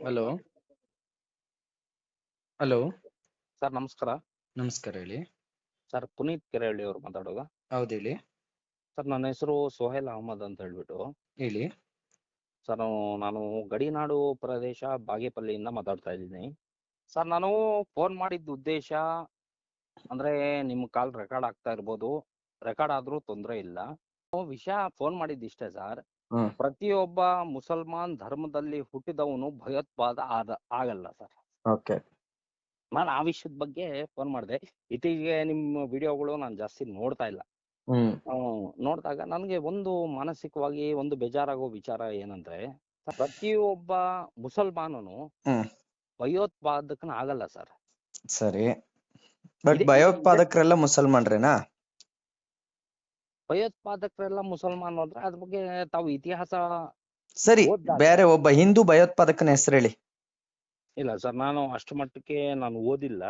Hello. Hello. Sir ನಮಸ್ಕಾರ. ನಮಸ್ಕಾರ ಹೇಳಿ. ಸರ್ ಪುನೀತ್ ಕೆರೆಹಳ್ಳಿ ಅವ್ರು ಮಾತಾಡೋದು. ಹೌದು ಹೇಳಿ. ಸರ್ ನನ್ನ ಹೆಸರು ಸೊಹೇಲ್ ಅಹಮದ್ ಅಂತ ಹೇಳ್ಬಿಟ್ಟು. ಹೇಳಿ. ಸರ್ ನಾನು ಗಡಿನಾಡು ಪ್ರದೇಶ ಬಾಗೇಪಲ್ಲಿಯಿಂದ ಮಾತಾಡ್ತಾ ಇದ್ದೀನಿ. ಸರ್ ನಾನು ಫೋನ್ ಮಾಡಿದ್ದ ಉದ್ದೇಶ ಅಂದ್ರೆ ನಿಮ್ ಕಾಲ್ ರೆಕಾರ್ಡ್ ಆಗ್ತಾ ಇರ್ಬೋದು. ರೆಕಾರ್ಡ್ ಆದ್ರೂ ತೊಂದರೆ ಇಲ್ಲ. ವಿಷಯ ಫೋನ್ ಮಾಡಿದ್ದು ಇಷ್ಟೇ ಸರ್. ಪ್ರತಿಯೊಬ್ಬ ಮುಸಲ್ಮಾನ್ ಧರ್ಮದಲ್ಲಿ ಹುಟ್ಟಿದವನು ಭಯೋತ್ಪಾದ ಆದ ಆಗಲ್ಲ ಸರ್. ಓಕೆ. ನಾನು ಆ ವಿಷಯದ ಬಗ್ಗೆ ಫೋನ್ ಮಾಡಿದೆ. ಇತ್ತೀಚೆಗೆ ನಿಮ್ಮ ವಿಡಿಯೋಗಳು ನಾನು ಜಾಸ್ತಿ ನೋಡ್ತಾ ಇಲ್ಲ. ನೋಡಿದಾಗ ನನಗೆ ಒಂದು ಮಾನಸಿಕವಾಗಿ ಒಂದು ಬೇಜಾರಾಗೋ ವಿಚಾರ ಏನಂದ್ರೆ ಪ್ರತಿಯೊಬ್ಬ ಮುಸಲ್ಮಾನನು. ಭಯೋತ್ಪಾದಕನ ಆಗಲ್ಲ ಸರ್. ಸರಿ. ಬಟ್ ಭಯೋತ್ಪಾದಕರೆಲ್ಲ ಮುಸಲ್ಮಾನ್ರೇನಾ? ಭಯೋತ್ಪಾದಕರೆಲ್ಲ ಮುಸಲ್ಮಾನ್ ಅಂದ್ರೆ ಅದ್ರ ಬಗ್ಗೆ ತಾವು ಇತಿಹಾಸ ಸರಿ ಓದ್ದಾಗ- ಬೇರೆ ಒಬ್ಬ ಹಿಂದೂ ಭಯೋತ್ಪಾದಕನ ಹೆಸರು ಹೇಳಿ ಇಲ್ಲ ಸರ್ ನಾನು ಅಷ್ಟು ಮಟ್ಟಕ್ಕೆ ನಾನು ಓದಿಲ್ಲ.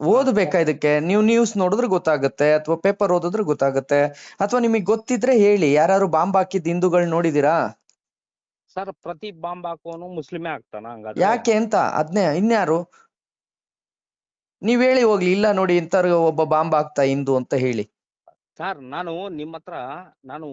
ಓದ್ಬೇಕಾ ಇದಕ್ಕೆ? ನೀವು ನ್ಯೂಸ್ ನೋಡಿದ್ರೆ ಗೊತ್ತಾಗುತ್ತೆ ಅಥವಾ ಪೇಪರ್ ಓದಿದ್ರೆ ಗೊತ್ತಾಗುತ್ತೆ. ಅಥವಾ ನಿಮಗೆ ಗೊತ್ತಿದ್ರೆ ಹೇಳಿ ಯಾರು ಬಾಂಬ್ ಹಾಕಿದ್ ಹಿಂದೂಗಳು ನೋಡಿದೀರಾ? ಸರ್ ಪ್ರತಿ ಬಾಂಬ್ ಹಾಕೋನು ಮುಸ್ಲಿಮೇ ಆಗ್ತಾನ ಹಂಗಾದ್ರೆ. ಯಾಕೆ ಅಂತ? ಅದ್ನೇ ಇನ್ಯಾರು? ನೀವ್ ಹೇಳಿ ಹೋಗ್ಲಿ ಇಲ್ಲ ನೋಡಿ ಇಂಥವ್ರಿಗೆ ಒಬ್ಬ ಬಾಂಬ್ ಹಾಕ್ತಾ ಹಿಂದೂ ಅಂತ ಹೇಳಿ. ಸರ್ ನಾನು ನಿಮ್ಮ ಹತ್ರ ನಾನು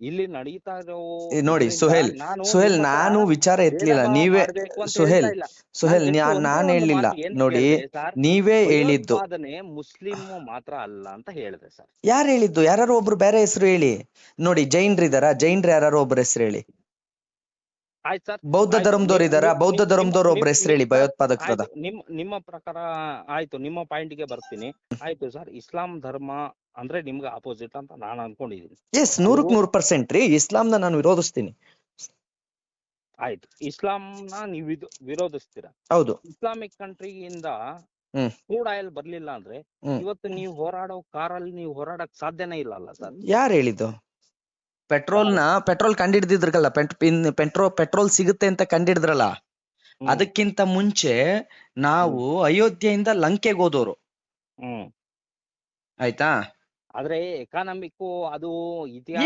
ಇಲ್ಲಿ ನಡೀತಾ ಇರೋ ಏ ನೋಡಿ, ಸುಹೇಲ್, ನಾನು ಸುಹೇಲ್ ನಿಮ್ಮ ಹತ್ರ ನಾನು ವಿಚಾರ ಎತ್ತಲಿಲ್ಲ. ನೀವೇ ಮಾಡ್ಬೇಕು ಅಂತ ಸುಹೇಲ್ ಹೇಳ್ತಾ ಇಲ್ಲ. ಸುಹೇಲ್ ನಾನ್ ಹೇಳಲಿಲ್ಲ just ಒಂದೇ ಒಂದು ಹೇಳಿಲ್ಲ ಮಾತು ಏನ್ ನೋಡಿ ಸರ್, ನೀವೇ ಹೇಳಿದ್ದು. ಭಯೋತ್ಪಾದನೆ ಮುಸ್ಲಿಂ ಮಾತ್ರ ಅಲ್ಲ ಅಂತ ಹೇಳಿದೆ ಸರ್. ಯಾರು ಹೇಳಿದ್ದು? ಯಾರು ಒಬ್ರು ಬೇರೆ ಹೆಸರು ಹೇಳಿ. ನೋಡಿ ಜೈನ್ರಿದಾರ? ಜೈನ್ರು ಯಾರು ಒಬ್ರ ಹೆಸರು ಹೇಳಿ. ಆಯ್ತು ಸರ್. ಬೌದ್ಧ ಆಯ್ತು, ಧರ್ಮದವ್ರು ನಿಮ್- ಇದಾರ? ಬೌದ್ಧ ಧರ್ಮದವ್ರು ಒಬ್ರ ಹೆಸರು ಹೇಳಿ ಆಯ್ತು, ನಿಮ್ಮ ನಿಮ್ಮ ಪ್ರಕಾರ ಆಯ್ತು. ನಿಮ್ಮ ಪಾಯಿಂಟ್ಗೆ ಬರ್ತೀನಿ. ಆಯ್ತು ಸರ್. ಇಸ್ಲಾಂ ಧರ್ಮ ಅಂದ್ರೆ ನಿಮ್ಗೆ ಅಪೋಸಿಟ್ ಅಂತ ನಾನು ಅನ್ಕೊಂಡಿದೀನಿ. ಎಸ್ ನೂರಕ್ ನೂರ್ ಪರ್ಸೆಂಟ್ ರೀ. ಇಸ್ಲಾಂನ ನಾನು ವಿರೋಧಿಸ್ತೀನಿ. ಆಯ್ತು. ಇಸ್ಲಾಂನ ನೀವು ಇದು ವಿರೋಧಿಸ್ತೀರಾ? ಹೌದು. ಇಸ್ಲಾಮಿಕ್ ಕಂಟ್ರಿಯಿಂದ ಇಂದ ಕ್ರೂಡ್ ಆಯಿಲ್ ಬರ್ಲಿಲ್ಲ ಅಂದ್ರೆ ಹ್ಮ್. ಇವತ್ತು ನೀವು ಹೋರಾಡೋ ಕಾರಲ್ಲಿ ನೀವು ಹೋರಾಡಕ್ ಸಾಧ್ಯನೇ ಇಲ್ಲ ಅಲ್ಲ ಸರ್. ಯಾರು ಹೇಳಿದ್ದು? ಪೆಟ್ರೋಲ್ನ ಪೆಟ್ರೋಲ್ ಕಂಡಿಡ್ದಿದ್ರಲ್ಲ ಪೆಟ್ರೋಲ್ ಪೆಟ್ರೋಲ್ ಸಿಗುತ್ತೆ ಅಂತ ಕಂಡಿಡಿದ್ರಲ್ಲ. ಅದಕ್ಕಿಂತ ಮುಂಚೆ ನಾವು ಅಯೋಧ್ಯೆಯಿಂದ ಲಂಕೆಗೆ ಹೋದವರು ಹ್ಮ್. ಆಯ್ತಾ? ಆದ್ರೆ ಎಕಾನಮಿಕ್ ಅದು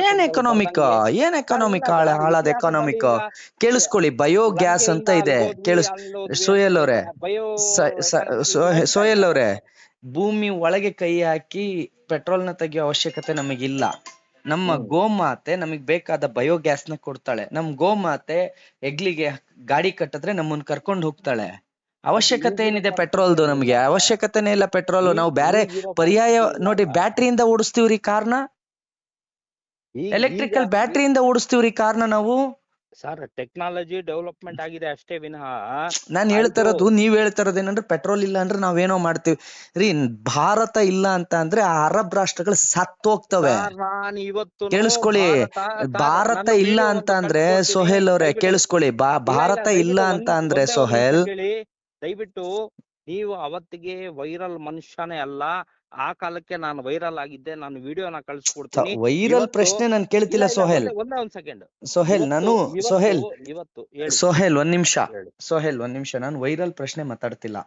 ಏನ್ ಎಕನಾಮಿಕ್ ಏನ್ ಎಕನಾಮಿಕ್ ಹಾಳಾದ ಎಕನಾಮಿಕ್ ಕೇಳಿಸ್ಕೊಳ್ಳಿ ಬಯೋ ಗ್ಯಾಸ್ ಅಂತ ಇದೆ. ಕೇಳಿಸ್ ಸೋಯಲ್ ಅವ್ರೆ, ಸೋಯಲ್ ಅವ್ರೆ ಭೂಮಿ ಒಳಗೆ ಕೈ ಹಾಕಿ ಪೆಟ್ರೋಲ್ನ ತೆಗಿಯೋ ಅವಶ್ಯಕತೆ ನಮಗಿಲ್ಲ. ನಮ್ಮ ಗೋಮಾತೆ ನಮಗ್ ಬೇಕಾದ ಬಯೋಗ್ಯಾಸ್ನ ಕೊಡ್ತಾಳೆ. ನಮ್ ಗೋಮಾತೆ ಹೆಗ್ಲಿಗೆ ಗಾಡಿ ಕಟ್ಟಿದ್ರೆ ನಮ್ಮನ್ ಕರ್ಕೊಂಡು ಹೋಗ್ತಾಳೆ. ಅವಶ್ಯಕತೆ ಏನಿದೆ ಪೆಟ್ರೋಲ್ದು ನಮ್ಗೆ? ಅವಶ್ಯಕತೆನೇ ಇಲ್ಲ ಪೆಟ್ರೋಲ್. ನಾವು ಬೇರೆ ಪರ್ಯಾಯ ನೋಡಿ ಬ್ಯಾಟ್ರಿಯಿಂದ ಓಡಿಸ್ತೀವ್ರಿ ಕಾರ್ನ? ಎಲೆಕ್ಟ್ರಿಕಲ್ ಬ್ಯಾಟ್ರಿಯಿಂದ ಓಡಿಸ್ತೀವ್ರಿ ಕಾರ್ನ ನಾವು? ಸರ್ ಟೆಕ್ನಾಲಜಿ ಡೆವಲಪ್ಮೆಂಟ್ ಆಗಿದೆ ಅಷ್ಟೇ ವಿನಃ. ನಾನು ಹೇಳ್ತಾ ಆಯ್ತು. ಇರೋದು ನೀವ್ ಹೇಳ್ತಾ ಇರೋದು ಏನಂದ್ರೆ ಪೆಟ್ರೋಲ್ ಇಲ್ಲ ಅಂದ್ರೆ ನಾವೇನೋ ಮಾಡ್ತೀವಿ. ರೀ ಭಾರತ ಇಲ್ಲ ಅಂತ ಅಂದ್ರೆ ಆ ಅರಬ್ ರಾಷ್ಟ್ರಗಳು ಸತ್ತೋಗ್ತವೆ. ಹೋಗ್ತವೆ ನಾನ್ ಇವತ್ತು ಕೇಳಿಸ್ಕೊಳ್ಳಿ, ಭಾರತ ಇಲ್ಲ ಅಂತ ಅಂದ್ರೆ ಸೊಹೇಲ್ ಅವ್ರೆ ಕೇಳಿಸ್ಕೊಳ್ಳಿ. ಭಾರತ ಇಲ್ಲ ಅಂತ ಅಂದ್ರೆ ಸೊಹೇಲ್. ದಯವಿಟ್ಟು ನೀವು ಅವತ್ತಿಗೆ ವೈರಲ್ ಮನುಷ್ಯನೇ ಅಲ್ಲ ಆ ಕಾಲಕ್ಕೆ ನಾನು ವೈರಲ್ ಆಗಿದ್ದೆ ನಾನು ವಿಡಿಯೋನ ಕಳ್ಸಿಕೊಡ್ತೀನಿ. ವೈರಲ್ ಪ್ರಶ್ನೆ ನಾನು ಕೇಳ್ತಿಲ್ಲ ಸೊಹೇಲ್. ಒಂದೇ ಒಂದ್ ಸೆಕೆಂಡ್ ಸೊಹೇಲ್ ನಾನು ಸೊಹೇಲ್ ಇವತ್ತು ಸೊಹೇಲ್ ಒಂದ್ ನಿಮಿಷ. ಸೊಹೇಲ್ ಒಂದ್ ನಿಮಿಷ ನಾನು ವೈರಲ್ ಪ್ರಶ್ನೆ ಮಾತಾಡ್ತಿಲ್ಲ.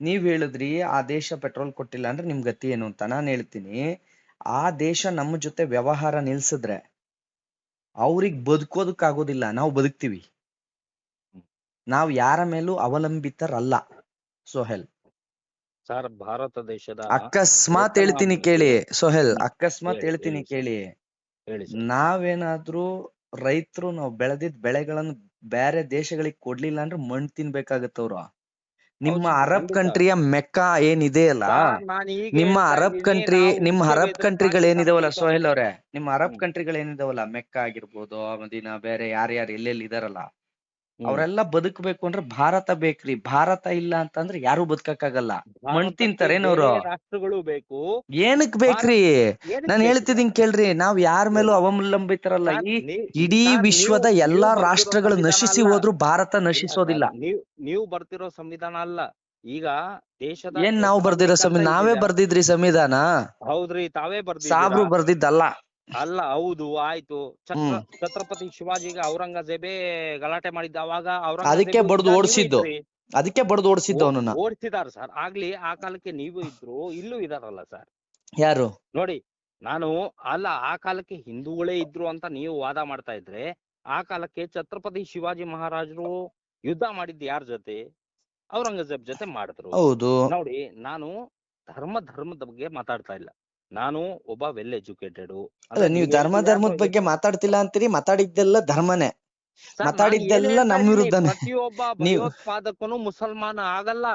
ನೀವ್ ಹೇಳಿದ್ರಿ ಆ ದೇಶ ಪೆಟ್ರೋಲ್ ಕೊಟ್ಟಿಲ್ಲ ಅಂದ್ರೆ ನಿಮ್ ಗತಿ ಏನು ಅಂತ ನಾನು ಹೇಳ್ತೀನಿ. ಆ ದೇಶ ನಮ್ಮ ಜೊತೆ ವ್ಯವಹಾರ ನಿಲ್ಸಿದ್ರೆ ಅವ್ರಿಗ್ ಬದುಕೋದಕ್ಕಾಗೋದಿಲ್ಲ ನಾವು ಬದುಕ್ತಿವಿ. ನಾವ್ ಯಾರ ಮೇಲೂ ಅವಲಂಬಿತರಲ್ಲ. ಸೊಹೇಲ್. ಸರ್ ಭಾರತ ದೇಶದ ಅಕಸ್ಮಾತ್ ಹೇಳ್ತೀನಿ ಕೇಳಿ ಸೊಹೆಲ್ ಅಕಸ್ಮಾತ್ ಹೇಳ್ತೀನಿ ಕೇಳಿ. ಹೇಳಿ ಸರ್. ನಾವೇನಾದ್ರೂ ರೈತರು ನಾವು ಬೆಳೆದಿದ್ ಬೆಳೆಗಳನ್ನು ಬೇರೆ ದೇಶಗಳಿಗೆ ಕೊಡ್ಲಿಲ್ಲ ಅಂದ್ರೆ ಮಣ್ಣು ತಿನ್ಬೇಕಾಗತ್ತ ಅವ್ರು. ನಿಮ್ಮ ಹೌದು, ಅರಬ್ ಖಂಡಿತ. ಕಂಟ್ರಿಯ ಮೆಕ್ಕಾ ಏನಿದೆ ಅಲ್ಲ? ಸರ್, ನಾನ್ ಈಗ ನಿಮ್ಮ ಹೇಳ್ತಾ ಅರಬ್ ಇದ್ದೀನಿ, ಕಂಟ್ರಿ ನಾವು ನಿಮ್ಮ ಅರಬ್ ಕಂಟ್ರಿಗಳು ಪಾಕಿಸ್ತಾನ ಏನಿದಾವಲ್ಲ ಸೋಹೆಲ್ ಅವ್ರೆ? ನಿಮ್ಮ ಅರಬ್ ಹ್ಮ್. ಕಂಟ್ರಿಗಳು ಏನಿದಾವಲ್ಲ? ಮೆಕ್ಕಾ ಆಗಿರ್ಬೋದು ಮದೀನಾ ಬೇರೆ ಯಾರ್ಯಾರು ಎಲ್ಲೆಲ್ಲಿ ಇದಾರಲ್ಲ. ಅವರೆಲ್ಲ ಬದುಕಬೇಕು ಅಂದ್ರೆ ಭಾರತ ಬೇಕ್ರಿ. ಭಾರತ ಇಲ್ಲ ಅಂತಂದ್ರೆ ಯಾರು ಬದುಕಕ್ಕಾಗಲ್ಲ. ಮಣ್ಣ್ ಭಾರತಕ್ಕೆ ತಿಂತಾರೇನವ್ರು? ರಾಷ್ಟ್ರಗಳು ಬೇಕು. ಏನಕ್ ಬೇಕ್ರಿ? ನಾನ್ ಹೇಳ್ತಿದ್ದೀನಿ ಕೇಳ್ರಿ. ನಾವ್ ಯಾರ ಮೇಲೂ. ಅವಲಂಬಿತರಲ್ಲ. ಈ ಇಡೀ ವಿಶ್ವದ ಎಲ್ಲಾ ರಾಷ್ಟ್ರಗಳು ನಶಿಸಿ. ಹೋದ್ರು ಭಾರತ ನಶಿಸೋದಿಲ್ಲ. ನೀವು ನೀವು ಬರ್ತಿರೋ ಸಂವಿಧಾನ ಅಲ್ಲ. ಈಗ ದೇಶದ ಏನ್ ನಾವು ಬರ್ದಿರೋ ಸಂವಿಧಾನ ನಾವೇ ಬರ್ದಿದ್ರಿ ಸಂವಿಧಾನ? ಹೌದ್ರಿ ತಾವೇ ಬರ್ದಿ ಸಾಬ್ರು ಬರ್ದಿದ್ದಲ್ಲ. ಅಲ್ಲ ಹೌದು ಆಯ್ತು. ಛತ್ರ ಹ್ಮ್. ಛತ್ರಪತಿ ಶಿವಾಜಿಗೆ ಔರಂಗಜೇಬೆ ಗಲಾಟೆ ಮಾಡಿದ್ದ ಅವಾಗ ಅದಕ್ಕೆ ಬಡ್ದು ಓಡ್ಸಿದ್ದು. ಅದಕ್ಕೆ ಬಡ್ದು ಓಡಿಸಿದ್ದು ಅವನನ್ನ. ಓಡಿಸಿದಾರ ಸರ್. ಆಗ್ಲಿ ಆ ಕಾಲಕ್ಕೆ ನೀವು ಇದ್ರು ಇಲ್ಲೂ ಇದಾರಲ್ಲ ಸರ್. ಯಾರು? ನೋಡಿ ನಾನು ಅಲ್ಲ ಆ ಕಾಲಕ್ಕೆ ಹಿಂದೂಗಳೇ ಇದ್ರು ಅಂತ ನೀವು ವಾದ ಮಾಡ್ತಾ ಇದ್ರೆ ಆ ಕಾಲಕ್ಕೆ ಛತ್ರಪತಿ ಶಿವಾಜಿ ಮಹಾರಾಜರು ಯುದ್ಧ ಮಾಡಿದ್ದು ಯಾರ ಜೊತೆ? ಔರಂಗಜೇಬ್ ಜೊತೆ ಮಾಡಿದ್ರು. ಹೌದು. ನೋಡಿ ನಾನು ಧರ್ಮ ಧರ್ಮದ ಬಗ್ಗೆ ಮಾತಾಡ್ತಾ ಇಲ್ಲ. ನಾನು ಒಬ್ಬ ವೆಲ್ ಎಜುಕೇಟೆಡ್ ನೀವು ಧರ್ಮ ಧರ್ಮದ ಬಗ್ಗೆ ಮಾತಾಡ್ತಿಲ್ಲ ಅಂತೀರಿ ಮಾತಾಡಿದ್ದೆಲ್ಲ ಧರ್ಮನೇ. ಮಾತಾಡಿದ್ದೆಲ್ಲ ನಮ್ಮ ವಿರುದ್ಧನೇ. ಪ್ರತಿಯೊಬ್ಬ ನೀವು- ಭಯೋತ್ಪಾದಕನು ಮುಸಲ್ಮಾನ ಆಗಲ್ಲ.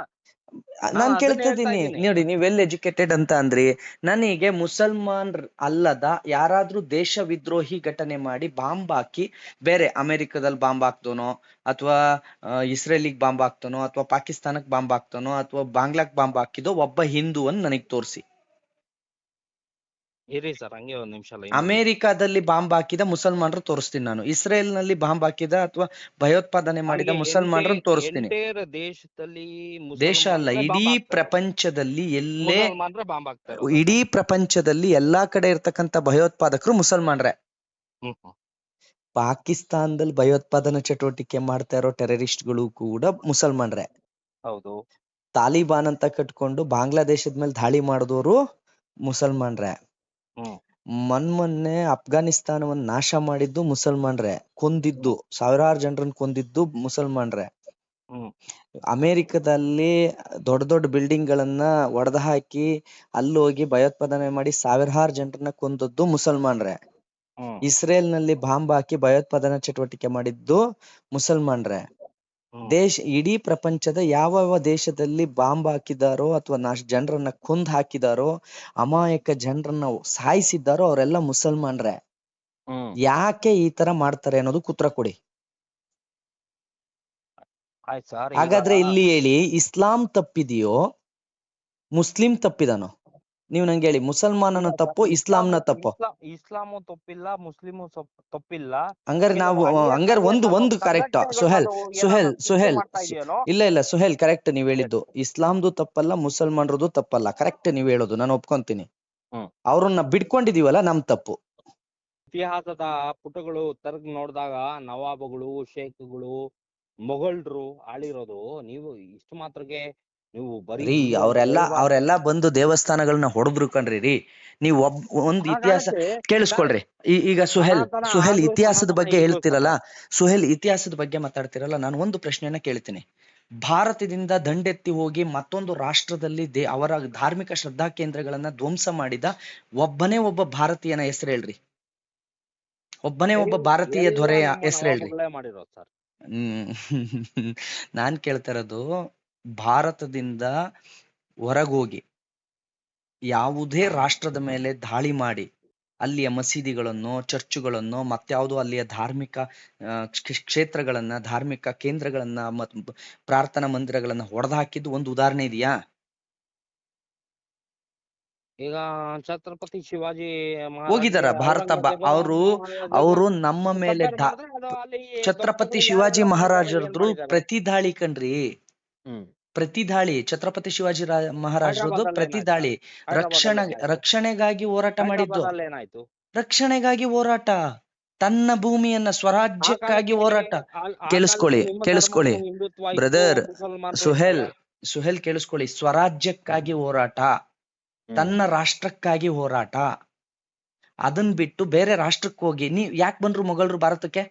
ನಾನ್ ಅದನ್ನ ಕೇಳ್ತಾ ಹೇಳ್ತಾ ಇದ್ದೀನಿ. ಇದ್ದೀನಿ. ನೋಡಿ ನೀವ್ ವೆಲ್ ಎಜುಕೇಟೆಡ್ ಅಂತ ಅಂದ್ರಿ ನನಗೆ ಮುಸಲ್ಮಾನ್ ಅಲ್ಲದ ಯಾರಾದ್ರೂ ದೇಶ ವಿದ್ರೋಹಿ ಘಟನೆ ಮಾಡಿ ಬಾಂಬ್ ಹಾಕಿ ಬೇರೆ ಅಮೆರಿಕದಲ್ಲಿ ಬಾಂಬ್ ಹಾಕ್ತೋನೋ ಅಥವಾ ಇಸ್ರೇಲಿಗ್ ಬಾಂಬ್ ಹಾಕ್ತಾನೋ ಅಥವಾ ಪಾಕಿಸ್ತಾನಕ್ ಬಾಂಬ್ ಹಾಕ್ತಾನೋ ಅಥವಾ ಬಾಂಗ್ಲಾಕ್ ಬಾಂಬ್ ಹಾಕಿದೋ ಒಬ್ಬ ಹಿಂದೂ ಅನ್ ನನಗ್ ತೋರಿಸಿ. ಇರಿ ಸರ್ ಹಂಗೆ ಒಂದ್ ನಿಮಿಷ ಅಮೆರಿಕಾದಲ್ಲಿ ಬಾಂಬ್ ಹಾಕಿದ ಮುಸಲ್ಮಾನರು ತೋರಿಸ್ತೀನಿ ನಾನು. ಇಸ್ರೇಲ್ನಲ್ಲಿ ಬಾಂಬ್ ಹಾಕಿದ ಅಥವಾ ಭಯೋತ್ಪಾದನೆ ಮಾಡಿದ ಮುಸಲ್ಮಾನರು ತೋರಿಸ್ತೀನಿ. ದೇಶದಲ್ಲಿ ದೇಶ ಅಲ್ಲ ಇಡೀ ಪ್ರಪಂಚದಲ್ಲಿ ಎಲ್ಲೇ ಬಾಂಬ್ ಹಾಕ್ತಾರೆ. ಇಡೀ ಪ್ರಪಂಚದಲ್ಲಿ ಎಲ್ಲಾ ಕಡೆ ಇರ್ತಕ್ಕಂತ ಭಯೋತ್ಪಾದಕರು ಮುಸಲ್ಮಾನ್ರೆ. ಪಾಕಿಸ್ತಾನದಲ್ಲಿ ಭಯೋತ್ಪಾದನಾ ಚಟುವಟಿಕೆ ಮಾಡ್ತಾ ಇರೋ ಟೆರರಿಸ್ಟ್ಗಳು ಕೂಡ ಮುಸಲ್ಮಾನ್ರೆ. ಹೌದು. ತಾಲಿಬಾನ್ ಅಂತ ಕಟ್ಕೊಂಡು ಬಾಂಗ್ಲಾದೇಶದ ಮೇಲೆ ದಾಳಿ ಮಾಡಿದವರು ಮುಸಲ್ಮಾನ್ರೆ. ಹ್ಮ್. ಮೊನ್ನೆ ಅಫ್ಘಾನಿಸ್ತಾನವನ್ನ ನಾಶ ಮಾಡಿದ್ದು ಮುಸಲ್ಮಾನ್ರೆ ಕೊಂದಿದ್ದು ಸಾವಿರಾರು ಜನರನ್ನ ಕೊಂದಿದ್ದು ಮುಸಲ್ಮಾನ್ರೆ. ಅಮೆರಿಕದಲ್ಲಿ ದೊಡ್ಡ ದೊಡ್ಡ ಬಿಲ್ಡಿಂಗ್ ಗಳನ್ನ ಒಡೆದು ಹಾಕಿ ಅಲ್ಲಿ ಹೋಗಿ ಭಯೋತ್ಪಾದನೆ ಮಾಡಿ ಸಾವಿರಾರು ಜನರನ್ನ ಕೊಂದದ್ದು ಮುಸಲ್ಮಾನ್ರೆ. ಇಸ್ರೇಲ್ನಲ್ಲಿ ಬಾಂಬ್ ಹಾಕಿ ಭಯೋತ್ಪಾದನಾ ಚಟುವಟಿಕೆ ಮಾಡಿದ್ದು ಮುಸಲ್ಮಾನ್ರೆ. ದೇಶ ಇಡೀ ಪ್ರಪಂಚದ ಯಾವ ಯಾವ ದೇಶದಲ್ಲಿ ಬಾಂಬ್ ಹಾಕಿದಾರೋ ಅಥವಾ ನಾಶ್ ಜನರನ್ನ ಕುಂದ್ ಹಾಕಿದಾರೋ ಅಮಾಯಕ ಜನರನ್ನ ಸಾಯಿಸಿದ್ದಾರೋ ಅವರೆಲ್ಲ ಮುಸಲ್ಮಾನ್ರೆ. ಯಾಕೆ ಈ ತರ ಮಾಡ್ತಾರೆ ಅನ್ನೋದು ಉತ್ತರ ಕೊಡಿ. ಹಾಗಾದ್ರೆ ಇಲ್ಲಿ ಹೇಳಿ ಇಸ್ಲಾಂ ತಪ್ಪಿದೆಯೋ ಮುಸ್ಲಿಂ ತಪ್ಪಿದಾನೋ? ನೀವು ನಂಗೆ ಹೇಳಿ ಮುಸಲ್ಮಾನನ ತಪ್ಪು ಇಸ್ಲಾಂನ ತಪ್ಪು. ಇಸ್ಲಾಮು ತಪ್ಪಿಲ್ಲ ಮುಸ್ಲಿಮ್ ತಪ್ಪಿಲ್ಲ. ಹಂಗಾರೆ ನಾವು ಹಂಗಾರೆ ಒಂದು ಒಂದು ಕರೆಕ್ಟ್ ಸುಹೇಲ್ ಸುಹೇಲ್ ಸುಹೇಲ್ ಇಲ್ಲ ಇಲ್ಲ ಸುಹೇಲ್ ಕರೆಕ್ಟ್ ನೀವ್ ಹೇಳಿದ್ದು. ಇಸ್ಲಾಂದು ತಪ್ಪಲ್ಲ ಮುಸಲ್ಮಾನರದು ತಪ್ಪಲ್ಲ ಕರೆಕ್ಟ್ ನೀವ್ ಹೇಳೋದು ನಾನು ಒಪ್ಕೊಂತೀನಿ. ಅವ್ರನ್ನ ಬಿಡ್ಕೊಂಡಿದೀವಲ್ಲ ನಮ್ ತಪ್ಪು. ಇತಿಹಾಸದ ಪುಟಗಳು ತರಗ್ ನೋಡಿದಾಗ ನವಾಬಗಳು ಶೇಖ್ಗಳು ಮೊಘಲ್ರು ಆಳಿರೋದು ನೀವು ಇಷ್ಟು ಮಾತ್ರಕ್ಕೆ ನೀವು ಬರೀ ಅವರೆಲ್ಲ ಅವರೆಲ್ಲ ಬಂದು ದೇವಸ್ಥಾನಗಳನ್ನ ಹೊಡೆದ್ರು ಕಣ್ರಿ ರೀ. ನೀವ್ ಒಬ್ ಒಂದ್ ಇತಿಹಾಸ ಕೇಳಿಸ್ಕೊಳ್ರಿ. ಈಗ ಸುಹೇಲ್ ಸುಹೇಲ್ ಇತಿಹಾಸದ ಬಗ್ಗೆ ಹೇಳ್ತಿರಲ್ಲ? ಸುಹೇಲ್ ಇತಿಹಾಸದ ಬಗ್ಗೆ ಮಾತಾಡ್ತಿರಲ್ಲ? ನಾನು ಒಂದು ಪ್ರಶ್ನೆಯನ್ನ ಕೇಳ್ತೀನಿ. ಭಾರತದಿಂದ ದಂಡೆತ್ತಿ ಹೋಗಿ ಮತ್ತೊಂದು ರಾಷ್ಟ್ರದಲ್ಲಿ ದೇ ಅವರ ಧಾರ್ಮಿಕ ಶ್ರದ್ಧಾ ಕೇಂದ್ರಗಳನ್ನ ಧ್ವಂಸ ಮಾಡಿದ ಒಬ್ಬನೇ ಒಬ್ಬ ಭಾರತೀಯನ ಹೆಸರು ಹೇಳ್ರಿ. ಒಬ್ಬನೇ ಒಬ್ಬ ಭಾರತೀಯ ದೊರೆಯ ಹೆಸರು ಹೇಳ್ರಿ. ಹ್ಮ್. ನಾನ್ ಕೇಳ್ತಾ ಇರೋದು ಭಾರತದಿಂದ ಹೊರಗೋಗಿ ಯಾವುದೇ ರಾಷ್ಟ್ರದ ಮೇಲೆ ದಾಳಿ ಮಾಡಿ ಅಲ್ಲಿಯ ಮಸೀದಿಗಳನ್ನು ಚರ್ಚುಗಳನ್ನು ಮತ್ಯಾವುದೋ ಅಲ್ಲಿಯ ಧಾರ್ಮಿಕ ಕ್ಷೇತ್ರಗಳನ್ನು ಧಾರ್ಮಿಕ ಕೇಂದ್ರಗಳನ್ನ ಮತ್ ಪ್ರಾರ್ಥನಾ ಮಂದಿರಗಳನ್ನ ಹೊಡೆದಾಕಿದ್ದು ಒಂದು ಉದಾಹರಣೆ ಇದೆಯಾ? ಈಗ ಛತ್ರಪತಿ ಶಿವಾಜಿ ಹೋಗಿದಾರ ಭಾರತ ಅವರು ಅವ್ರು ನಮ್ಮ ಮೇಲೆ ಛತ್ರಪತಿ ಶಿವಾಜಿ ಮಹಾರಾಜರದ್ರು ಪ್ರತಿ ದಾಳಿ ಕಣ್ರಿ ಹ್ಮ್. ಪ್ರತಿ ದಾಳಿ ಛತ್ರಪತಿ ಶಿವಾಜಿ ಮಹಾರಾಜರದ್ದು ಪ್ರತಿ ದಾಳಿ ರಕ್ಷಣೆ ರಕ್ಷಣೆಗಾಗಿ ಹೋರಾಟ ಮಾಡಿದ್ದು. ಏನಾಯ್ತು? ರಕ್ಷಣೆಗಾಗಿ ಹೋರಾಟ. ತನ್ನ ಭೂಮಿಯನ್ನ ಸ್ವರಾಜ್ಯಕ್ಕಾಗಿ ಹೋರಾಟ. ಕೇಳಿಸ್ಕೊಳ್ಳಿ, ಕೇಳಿಸ್ಕೊಳ್ಳಿ. ಬ್ರದರ್ ಸುಹೇಲ್ ಸುಹೇಲ್ ಕೇಳಿಸ್ಕೊಳ್ಳಿ. ಸ್ವರಾಜ್ಯಕ್ಕಾಗಿ ಹೋರಾಟ. ತನ್ನ ರಾಷ್ಟ್ರಕ್ಕಾಗಿ ಹೋರಾಟ. ಅದನ್ ಬಿಟ್ಟು ಬೇರೆ ರಾಷ್ಟ್ರಕ್ಕೆ ಹೋಗಿ ನೀವ್ ಯಾಕೆ ಬಂದ್ರು ಮೊಘಲರು ಭಾರತಕ್ಕೆ?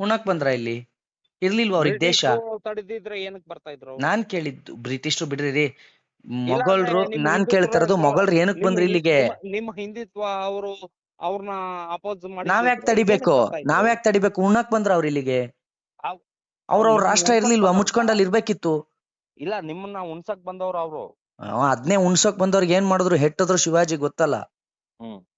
ಉಣಕ್ ಬಂದ್ರ ಇಲ್ಲಿ? ಇರ್ಲಿಲ್ವಾ ಅವ್ರಿಗೆ ದೇಶ? ತಡೆದಿದ್ರೆ ಏನಕ್ ಬರ್ತಾ ಇದ್ರು? ನಾನ್ ಕೇಳಿದ್ದು ಬ್ರಿಟಿಷರು ಬಿಡ್ರಿ ಮೊಘಲ್ರು ನಾನ್ ಕೇಳ್ತಾರದು ಕೇಳ್ತಾ ಇರೋದು ಮೊಘಲ್ರು ಏನಕ್ ಬಂದ್ರಿ ಇಲ್ಲಿಗೆ? ನಿಮ್ಮ- ಹಿಂದಿತ್ವ ಅವರು ಅವ್ರನ್ನ ಅಪೋಸ್ ಮಾಡಿ ನಾವ್ಯಾಕ್ ತಡಿಬೇಕು? ನಾವ್ಯಾಕ್ ತಡಿಬೇಕು? ಉಣ್ಣಕ್ ಬಂದ್ರ ಅವ್ರ ಇಲ್ಲಿಗೆ? ಅವ್- ಅವ್ರ ಅವ್ರ ರಾಷ್ಟ್ರ ಇರ್ಲಿಲ್ವಾ? ಮುಚ್ಕೊಂಡಲ್ಲಿ ಇರ್ಬೇಕಿತ್ತು. ಇಲ್ಲ ನಿಮ್ಮನ್ನ ಉಣ್ಸಕ್ ಬಂದವ್ರು ಅವ್ರು. ಅದ್ನೇ ಉಣ್ಸಕ್ ಬಂದವ್ರಿಗೆ ಏನ್ ಮಾಡಿದ್ರು? ಹೆಟ್ಟದ್ರು ಶಿವಾಜಿ ಗೊತ್ತಲ್ಲ. ಹ್ಮ್.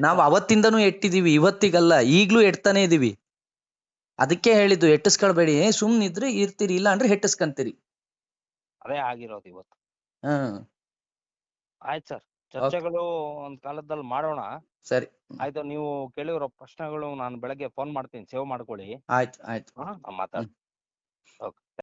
ನಾವ್ ಅವತ್ತಿಂದನು ಎಟ್ಟಿದೀವಿ ಇವತ್ತಿಗಲ್ಲ ಈಗ್ಲೂ ಎಟ್ತಾನೆ ಇದೀವಿ. ಅದಕ್ಕೆ ಹೇಳಿದ್ದು ಎಟ್ಟಿಸ್ಕೊಳ್ಬೇಡಿ ಸುಮ್ನಿದ್ರೆ ಇರ್ತೀರಿ ಇಲ್ಲ ಅಂದ್ರೆ ಹೆಟ್ಟಿಸ್ಕಂತೀರಿ. ಅದೇ ಆಗಿರೋದು ಇವತ್ತು. ಹ್ಮ್ ಆಯ್ತು ಸರ್ ಚರ್ಚೆಗಳು ಒಂದ್ ಕಾಲದಲ್ಲಿ ಮಾಡೋಣ. ಸರಿ. ಆಯ್ತು ನೀವು ಕೇಳಿರೋ ಪ್ರಶ್ನೆಗಳು ನಾನು ಬೆಳಗ್ಗೆ ಫೋನ್ ಮಾಡ್ತೀನಿ ಸೇವ್ ಮಾಡ್ಕೊಳ್ಳಿ. ಆಯ್ತು ಆಯ್ತು. ಮಾತಾಡ್ತೀನಿ. ಮಾತಾಡ್